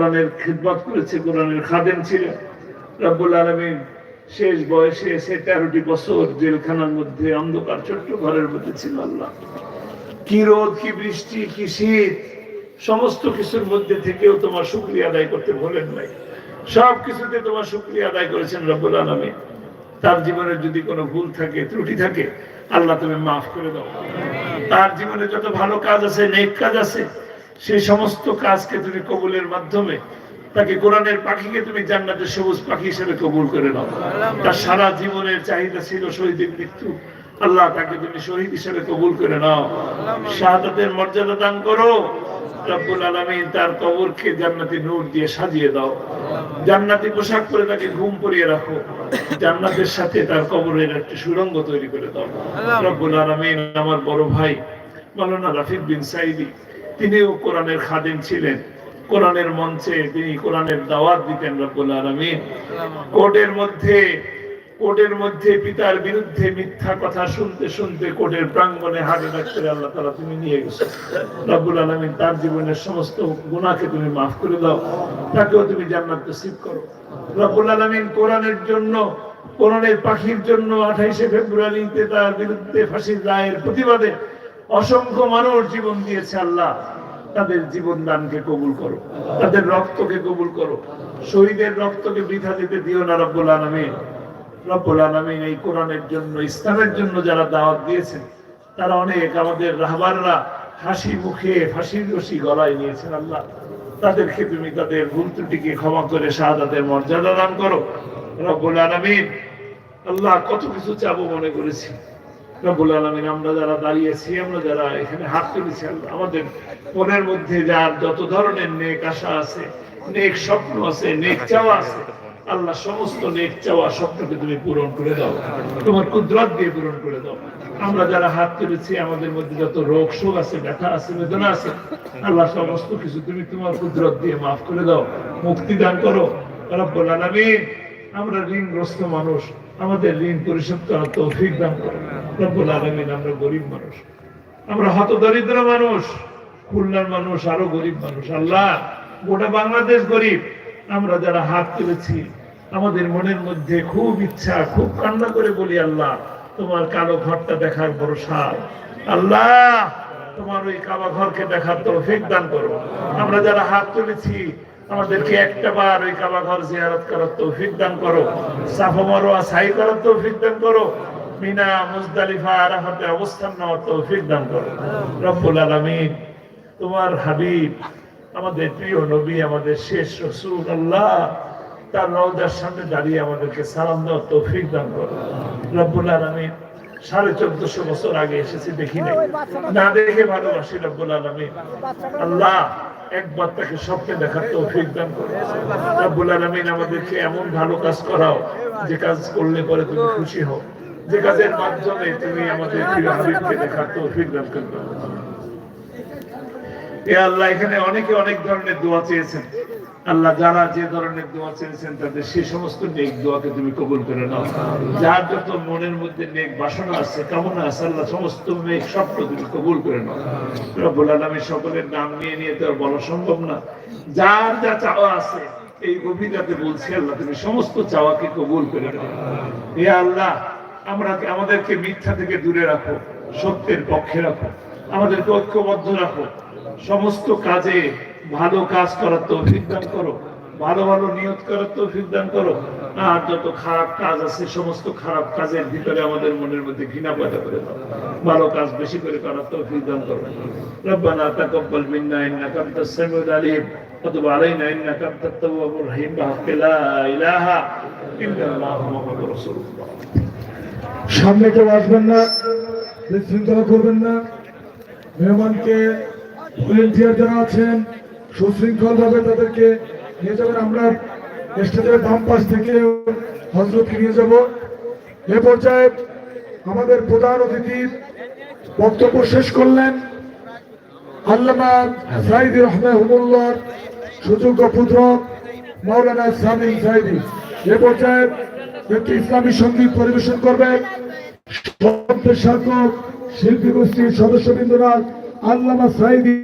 কোরআনের খিদমত করেছে, কোরআনের খাদেম ছিলেন রব্বুল আলমিন শেষ বয়সে এসে তেরোটি বছর জেলখানার মধ্যে অন্ধকার ছোট্ট ঘরের মধ্যে ছিল আল্লাহ। কি রোদ, কি বৃষ্টি, কি শীত, সমস্ত কিছুর মধ্যে থেকেও তোমার শুক্রিয়া আদায় করতে ভোলেন নাই। সব কিছুতে তোমার শুক্রিয়া আদায় করেছেন রব্বুল আলমী তার জীবনে যদি কোনো ভুল থাকে, ত্রুটি থাকে, আল্লাহ তুমি মাফ করে দাও। তার জীবনে যত ভালো কাজ আছে, নেক কাজ আছে সেই সমস্ত কাজকে তুমি কবুলের মাধ্যমে, তাকে কোরআনের পাখিকে তুমি জান্নাতের সবুজ পাখি হিসেবে কবুল করে নাও। তার সারা জীবনের চাহিদা ছিল শহীদের মৃত্যু। আল্লাহ তাকে তুমি শহীদ হিসেবে কবুল করে নাও। শাহাদাতের মর্যাদা দান করো। রব্বুল আলামিন তার কবরকে জান্নাতি নূর দিয়ে সাজিয়ে দাও। জান্নাতি পোশাক পরে তাকে ঘুম পরিয়ে রাখো। জান্নাতের সাথে তার কবরের একটি সুরঙ্গ তৈরি করে দাও। রব্বুল আলামিন আমার বড় ভাই, মাওলানা রাফিক বিন সাইদি তিনিও কোরআনের খাদেম ছিলেন। কোরআনের মঞ্চে তিনি কোরআনের দাওয়াত দিতেন রব্বুল আলামিন। কোর্টের মধ্যে কোর্টের মধ্যে পিতার বিরুদ্ধে মিথ্যা কথা শুনতে শুনতে কোর্টের প্রাঙ্গণে হার্ট অ্যাটাক করে আল্লাহ তালা তুমি নিয়ে গেছো। রব্বুল আলমিন তার জীবনের সমস্ত গুণাকে তুমি মাফ করে দাও। তাকেও তুমি জান্নাত নসিব করো। রব্বুল আলমিন কোরআনের জন্য, কোরআনের পাখির জন্য আঠাইশে ফেব্রুয়ারিতে তার বিরুদ্ধে ফাঁসির রায়ের প্রতিবাদে অসংখ্য মানুষ জীবন দিয়েছে আল্লাহ। তাদের জীবন দানকে কবুল করো। তাদের রক্তকে কবুল করো। শহীদের রক্তকে বৃথা দিতে দিও না রব্বুল আলমিন। রব্বুল আলমিন এই কোরআনের জন্য, ইসলামের জন্য যারা দাওয়াত দিয়েছেন, তারা অনেক আমাদের রাহবাররা হাসি মুখে ফাঁসির রশি গলায় নিয়েছেন আল্লাহ। তাদেরকে তুমি তাদের ভুল ত্রুটিকে ক্ষমা করে শাহাদাতের মর্যাদা দান করো। রব্বুল আলমিন, আল্লাহ কত কিছু চাবো মনে করেছি। রব্বুল আলমিন, আমরা যারা দাঁড়িয়েছি আমরা যারা এখানে হাত তুলেছি আমাদের মনের মধ্যে যার যত ধরনের নেক আশা আছে, নেক স্বপ্ন আছে, নেক চাওয়া আছে, আল্লাহ সমস্ত নেক চাওয়া স্বপ্নকে তুমি পূরণ করে দাও, তোমার কুদরত দিয়ে পূরণ করে দাও। আমরা যারা হাত তুলেছি, আমাদের মধ্যে যত রোগ, শোক আছে, ব্যথা আছে, বেদনা আছে, আল্লাহ সমস্ত কিছু তুমি তোমার কুদরত দিয়ে মাফ করে দাও, মুক্তি দান করো। রব্বুল আলামিন, আমরা ঋণগ্রস্ত মানুষ আমাদের ঋণ পরিশোধ করার তৌফিক দান করো রব্বুল আলামিন, আমরা গরিব মানুষ। আমরা হতদরিদ্র মানুষ, খুলনার মানুষ, আরও গরিব মানুষ। আল্লাহ, গোটা বাংলাদেশ গরিব। আমরা যারা হাত তুলেছি, আমাদের মনের মধ্যে খুব ইচ্ছা, খুব কান্না করে বলি, আল্লাহ, তোমার কালো ঘরটা দেখার বড় সাল আল্লাহ, তোমার ওই কাবা ঘরকে দেখার তৌফিক দান করো আমরা যারা হাত তুলেছি আমাদেরকে একটা বার ওই কাবা ঘর জিয়ারত করার তৌফিক দান করো। সাফা মারোয়া সাই করার তৌফিক দান করো। মিনা মুজদালিফা আরাফাতে অবস্থান নেওয়ার তৌফিক দান করো। রব্বুল আলামিন, তোমার হাবিব, আমাদের প্রিয় নবী, আমাদের শেষ রসুল আল্লাহ, তার রওজার সামনে দাঁড়িয়ে আমাদেরকে সালাম দেওয়ার তৌফিক দান করো। রব্বুল আলামিন সাড়ে চোদ্দশো বছর আগে এসেছি দেখি নাই। না দেখে ভালোবাসি রব্বুল আলামিন। আল্লাহ একবার তাকে স্বপ্নে দেখার তৌফিক দান করো রব্বুল আলামিন আমাদেরকে এমন ভালো কাজ করাও যে কাজ করলে পরে তুমি খুশি হও। যে কাজের মাধ্যমে তুমি আমাদের প্রিয় হাবিবকে দেখার তৌফিক দান করবে এ আল্লাহ এখানে অনেকে অনেক ধরনের দোয়া চেয়েছেন। আল্লাহ যারা যে ধরনের দোয়া চেয়েছেন তাদের সেই সমস্ত নেক দোয়াকে তুমি কবুল করে নাও। যার যত মনের মধ্যে নেক বাসনা আছে, কামনা আছে, আল্লাহ সমস্ত নেক স্বপ্ন তুমি কবুল করে নাও। রব্বুল আলামিন সকলের নাম নিয়ে নিয়ে তো বলা সম্ভব না। যার যা চাওয়া আছে, এই গভীরাতে বলছি আল্লাহ, তুমি সমস্ত চাওয়াকে কবুল করে নাও। হে আল্লাহ, আমরা আমাদেরকে মিথ্যা থেকে দূরে রাখো, সত্যের পক্ষে রাখো, আমাদেরকে ঐক্যবদ্ধ রাখো। সমস্ত কাজে ভালো কাজ করার তৌফিক দান করো ভালো ভালো নিয়ত করার তৌফিক দান করো আর যত খারাপ কাজ আছে সমস্ত খারাপ কাজের ভিতরে আমাদের মনের মধ্যে ঘৃণা পয়দা করে দাও ভালো কাজ বেশি করে করার তৌফিক দান করো রব্বানা তাকাব্বাল মিন্না ইন্নাকা আনতাস সামিউল আলিম وتب علينا انك انت التواب الرحيم بحق لا اله الا الله محمد رسول الله সামনে কেউ আসবেন না বিশৃঙ্খলা করবেন না মেহমানকে ভলেন্টিয়ার যারা আছেন সুশৃঙ্খল ভাবে তাদেরকে নিয়ে যাবেন। আমরা স্টেজের বাম পাশ থেকে হজরতকে নিয়ে যাব। এ পর্যায়ে আমাদের প্রধান অতিথি বক্তব্য শেষ করলেন। পরিবেশন করবেন। শাসক শিল্পী গোষ্ঠীর সদস্যবৃন্দরা আল্লামা সাইদি